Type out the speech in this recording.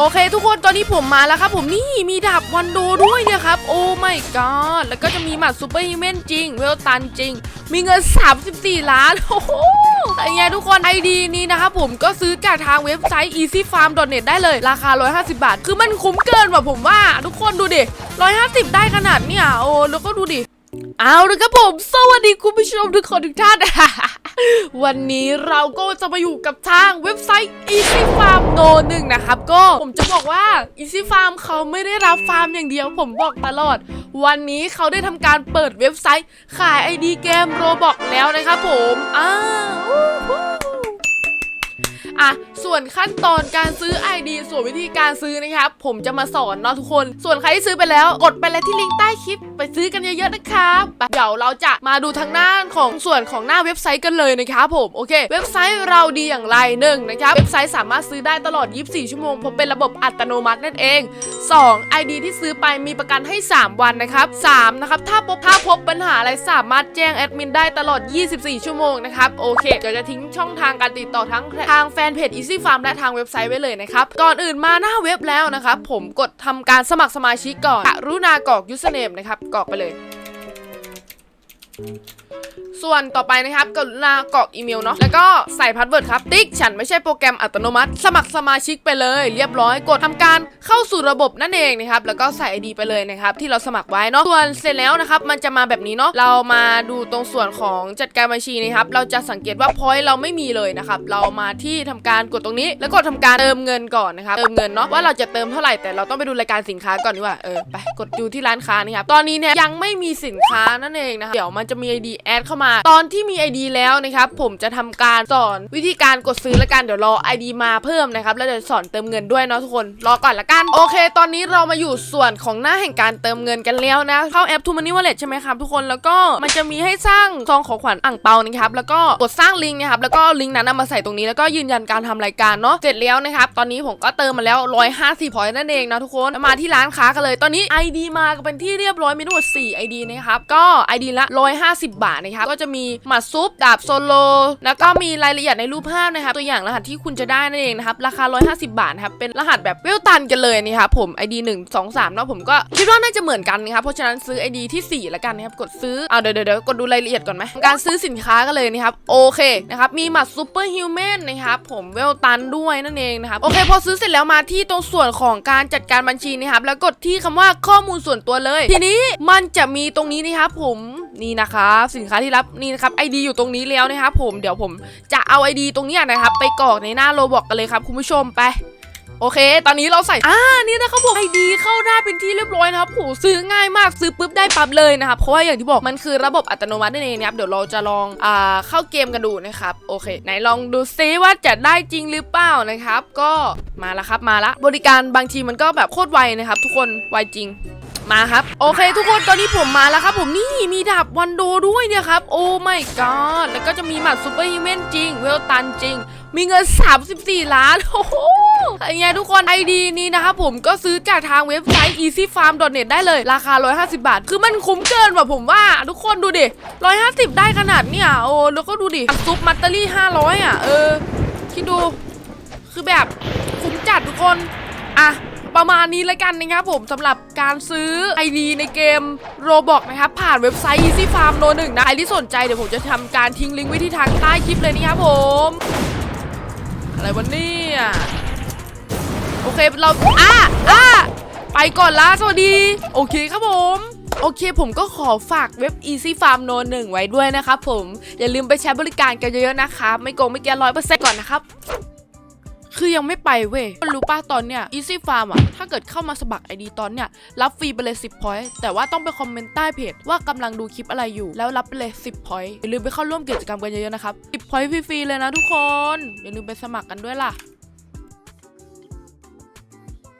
โอเคทุกคนตอนนี้ผมมาแล้วครับผมนี่มีดาบวันโดด้วยเนี่ยครับ โอ้ไม่กอดแล้วก็จะมีหมัดซูเปอร์ฮิวแมนจริง เวลตันจริง มีเงิน 34 ล้าน โอ้โหแต่ยังไงทุกคนไอดีนี้นะครับผมก็ซื้อจากทางเว็บไซต์ easyfarm.net ได้เลย ราคา 150 บาท คือมันคุ้มเกินว่ะผมว่า ทุกคนดูดิ 150 ได้ขนาดเนี่ยโอ้แล้วก็ดูดิ เอาเลยครับผม สวัสดีคุณผู้ชมทุกคนทุกท่าน วันนี้เราก็จะมาอยู่กับทางเว็บไซต์ Easy Farm No 1นะครับ ก็ผมจะบอกว่า Easy Farm เขาไม่ได้รับฟาร์มอย่างเดียวผมบอกตลอด วันนี้เขาได้ทำการเปิดเว็บไซต์ขาย ID เกม Roblox แล้วนะครับผมอ้าว อะส่วนขั้นตอนการซื้อ ID ส่วนวิธีการซื้อนะครับผมจะมาสอนเนาะทุกคน ส่วนใครที่ซื้อไปแล้วกดไปเลยที่ลิงก์ใต้คลิปไปซื้อกันเยอะๆนะครับเดี๋ยวเราจะมาดูทางหน้าของส่วนของหน้าเว็บไซต์กันเลยนะครับผมโอเค เว็บไซต์เราดีอย่างไรหนึ่งนะครับเว็บไซต์สามารถซื้อได้ตลอด 24 ชั่วโมงเพราะเป็นระบบอัตโนมัตินั่นเอง 2 ID ที่ซื้อไปมีประกันให้ 3 วันนะครับ3นะครับถ้าพบถ้าพบปัญหาอะไรสามารถแจ้งแอดมินได้ตลอด 24 ชั่วโมงนะครับโอเคเดี๋ยวจะทิ้งช่องทางการติดต่อทั้งทางแฟนเพจ Easy Farm และทางเว็บไซต์ไว้เลยนะครับ ก่อนอื่นมาหน้าเว็บแล้วนะครับผมกดทำการสมัครสมาชิกก่อนกรุณากรอกยูสเนมนะครับกรอกไปเลย ส่วนต่อไปนะครับกรุณากรอกอีเมลเนาะแล้วก็ใส่พาสเวิร์ดครับ ติ๊กฉันไม่ใช่โปรแกรมอัตโนมัติ สมัครสมาชิกไปเลย เรียบร้อยกดทำการเข้าสู่ระบบนั่นเองนะครับแล้วก็ใส่ ID ไปเลยนะครับที่เราสมัครไว้เนาะส่วนเสร็จแล้วนะครับมันจะมาแบบนี้เนาะเรามาดูตรงส่วนของจัดการบัญชีนะครับเราจะสังเกตว่าพอยต์เราไม่มีเลยนะครับเรามาที่ทำการกดตรงนี้ แล้วกดทำการเติมเงินก่อนนะครับเติมเงินเนาะว่าเราจะเติมเท่าไหร่แต่เราต้องไปดูรายการสินค้าก่อนดีกว่าเออไปกดดูที่ร้านค้านี่ครับตอนนี้เนี่ยยังไม่มีสินค้านั่นเองนะคะเดี๋ยวมันจะมี ID แอดเข้ามา ตอนที่มี ID แล้วนะครับผมจะทำการสอนวิธีการกดซื้อละกันเดี๋ยวรอ ID มาเพิ่มนะครับแล้วเดี๋ยวสอนเติมเงินด้วยเนาะทุกคนรอก่อนละกันโอเค ตอนนี้เรามาอยู่ส่วนของหน้าแห่งการเติมเงินกันแล้วนะเข้าแอป t ูมันนี่วอลเล็ตใช่ไหมครับทุกคนแล้วก็มันจะมีให้สร้างซองของขวัญอ่างเปานะครับแล้วก็กดสร้างลิงก์นะครับแล้วก็ลิงก์นั้นเอามาใส่ตรงนี้แล้วก็ยืนยันการทำรายการเนาะเสร็จแล้วนะครับตอนนี้ผมก็เติมมาแล้ว 150พอยต์นั่นเองนะทุกคนมาที่ร้านค้ากันเลย ตอนนี้ ID มาเป็นที่เรียบร้อยมีทั้งหมด4 ID นะครับก็ ID ละ 150 บาทนะครับก็จะมีหมัดซุปดาบโซโลแล้วก็มีรายละเอียดในรูปภาพนะครับตัวอย่างรหัสที่คุณจะได้นั่นเองนะครับราคา 150 บาทครับเป็นรหัสแบบเวลตันกันเลยนะครับผม ID 1 2 3เนาะผมก็คิดว่าน่าจะเหมือนกันนะครับเพราะฉะนั้นซื้อ ID ที่4ล้วกันนะครับกดซื้อเอาเดี๋ยวเดี๋ยวเดี๋ยวกดดูรายละเอียดก่อนไหมการซื้อสินค้ากันเลยนะครับโอเคนะครับมีหมัดซูเปอร์ฮิวแมนนะครับผมเวลตันด้วยนั่นเองนะครับโอเค พอซื้อเสร็จแล้วมาที่ตรงส่วนของการจัดการบัญชีนะครับแล้วกดที่คำว่าข้อมูลส่วนตัวเลย ทีนี้มันจะมีตรงนี้นะครับผมนี่นะครับสินค้าที่รับนี่นะครับ ID อยู่ตรงนี้แล้วนะครับผมเดี๋ยวผมจะเอา ID ตรงนี้นะครับ ไปกรอกในหน้าโลบอกกันเลยครับ คุณผู้ชมไปโอเค ตอนนี้เราใส่ อ่า นี่นะครับผมไอดีเข้าได้เป็นที่เรียบร้อยนะครับโหซื้อง่ายมาก ซื้อปุ๊บได้ปั๊บเลยนะครับ เพราะว่าอย่างที่บอกมันคือระบบอัตโนมัตินั่นเองนะครับ เดี๋ยวเราจะลอง อ่า เข้าเกมกันดูนะครับ โอเค ไหนลองดูซิว่าจะได้จริงหรือเปล่านะครับ ก็มาแล้วครับ มาละ บริการบางทีมันก็แบบโคตรไวนะครับ ทุกคน ไวจริง มาครับ โอเค ทุกคนตอนนี้ผมมาแล้วครับ ผมนี่มีดาบวันโดด้วยเนี่ยครับ โอ้ไม่กอดแล้วก็จะมีหมัดซูเปอร์ฮิวแมนจริง เวลตันจริง มีเงิน 34 ล้านโอ้โหยังไงทุกคน ID นี้นะครับผมก็ซื้อจากทางเว็บไซต์ easyfarm.net ได้เลย ราคา 150 บาท คือมันคุ้มเกินว่ะผมว่า ทุกคนดูดิ 150 ได้ขนาดเนี่ยโอ้แล้วก็ดูดิซุปมัตเตอรี่ 500 อะ เออคิดดู คือแบบคุ้มจัดทุกคน อะ ประมาณนี้แล้วกันนะครับผมสำหรับการซื้อ ID ในเกม Roblox นะครับผ่านเว็บไซต์ Easy Farm No 1นะใครที่สนใจเดี๋ยวผมจะทำการทิ้งลิงก์ไว้ที่ทางใต้คลิปเลยนะครับผม อะไรวะเนี่ยโอเคเราอะอะไปก่อนละสวัสดี โอเคครับผมโอเคผมก็ขอฝากเว็บ Easy Farm No 1ไว้ด้วยนะครับผม อย่าลืมไปใช้บริการกันเยอะๆนะครับ ไม่โกงไม่แก้ร้อยเปอร์เซ็นต์ก่อนนะครับ คือยังไม่ไปเว้ยรู้ป่ะตอนเนี้ย Easy Farm อะ ถ้าเกิดเข้ามาสมัคร ID ตอนเนี้ย รับฟรีไปเลย 10 point แต่ว่าต้องไปคอมเมนต์ใต้เพจว่ากำลังดูคลิปอะไรอยู่ แล้วรับไปเลย 10 point อย่าลืมไปเข้าร่วมกิจกรรมกันเยอะๆนะครับ 10 point ฟรีๆเลยนะทุกคน อย่าลืมไปสมัครกันด้วยล่ะ